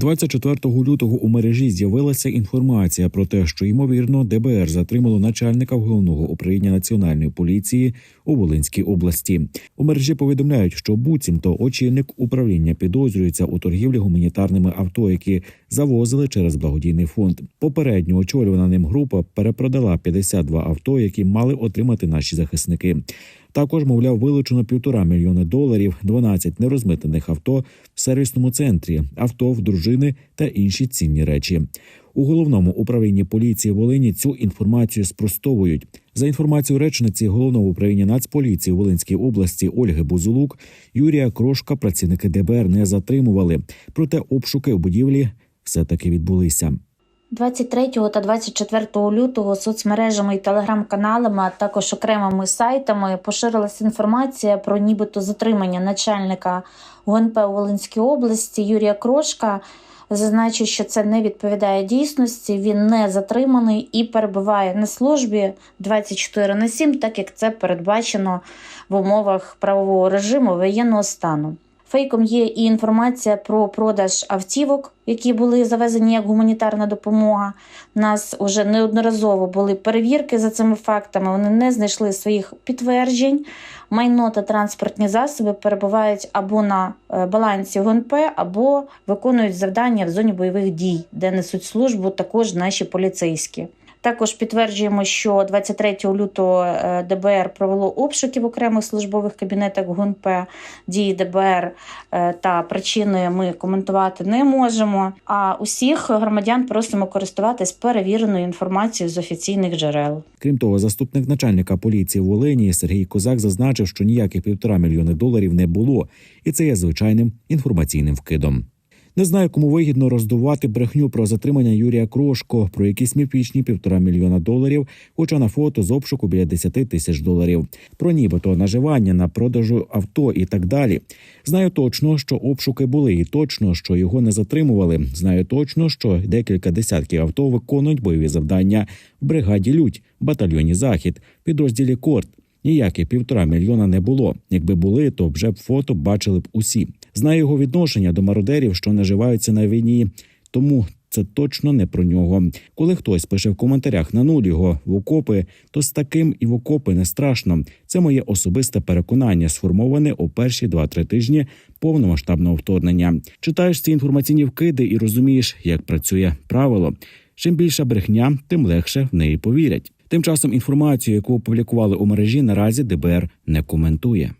24 лютого у мережі з'явилася інформація про те, що ймовірно ДБР затримало начальника головного управління національної поліції у Волинській області. У мережі повідомляють, що буцімто очільник управління підозрюється у торгівлі гуманітарними авто, які завозили через благодійний фонд. Попередньо очолювана ним група перепродала 52 авто, які мали отримати наші захисники. Також, мовляв, вилучено півтора мільйони доларів, 12 нерозмитнених авто в сервісному центрі, авто в дружини та інші цінні речі. У головному управлінні поліції Волині цю інформацію спростовують. За інформацією речниці головного управління Нацполіції Волинській області Ольги Бузулук, Юрія Крошка працівники ДБР не затримували. Проте обшуки в будівлі все таки відбулися. 23 та 24 лютого соцмережами і телеграм-каналами, а також окремими сайтами поширилася інформація про нібито затримання начальника ГУНП у Волинській області Юрія Крошка. Зазначу, що це не відповідає дійсності. Він не затриманий і перебуває на службі 24 на 7, так як це передбачено в умовах правового режиму воєнного стану. Фейком є і інформація про продаж автівок, які були завезені як гуманітарна допомога. У нас вже неодноразово були перевірки за цими фактами. Вони не знайшли своїх підтверджень. Майно та транспортні засоби перебувають або на е, балансі ГНП, або виконують завдання в зоні бойових дій, де несуть службу також наші поліцейські. Також підтверджуємо, що 23 лютого е, ДБР провело обшуки в окремих службових кабінетах ГУНП. Дії ДБР е, та причини ми коментувати не можемо. А усіх громадян просимо користуватись перевіреною інформацією з офіційних джерел. Крім того, заступник начальника поліції Волині Сергій Козак зазначив, що ніяких півтора мільйони доларів не було, і це є звичайним інформаційним вкидом. Не знаю, кому вигідно роздувати брехню про затримання Юрія Крошко про якісь міфічні півтора мільйона доларів, хоча на фото з обшуку біля 10 тисяч доларів, про нібито наживання на продажу авто і так далі. Знаю точно, що обшуки були, і точно, що його не затримували. Знаю точно, що декілька десятків авто виконують бойові завдання в бригаді Людь, батальйоні Захід, підрозділі Корт. Ніяких півтора мільйона не було. Якби були, то вже б фото бачили б усі. Знаю його відношення до мародерів, що наживаються на війні, тому це точно не про нього. Коли хтось пише в коментарях на нуль його в окопи, то з таким і в окопи не страшно. Це моє особисте переконання, сформоване у перші 2-3 тижні повномасштабного вторгнення. Читаєш ці інформаційні вкиди і розумієш, як працює правило. Чим більша брехня, тим легше в неї повірять. Тим часом інформацію, яку опублікували у мережі, наразі ДБР не коментує.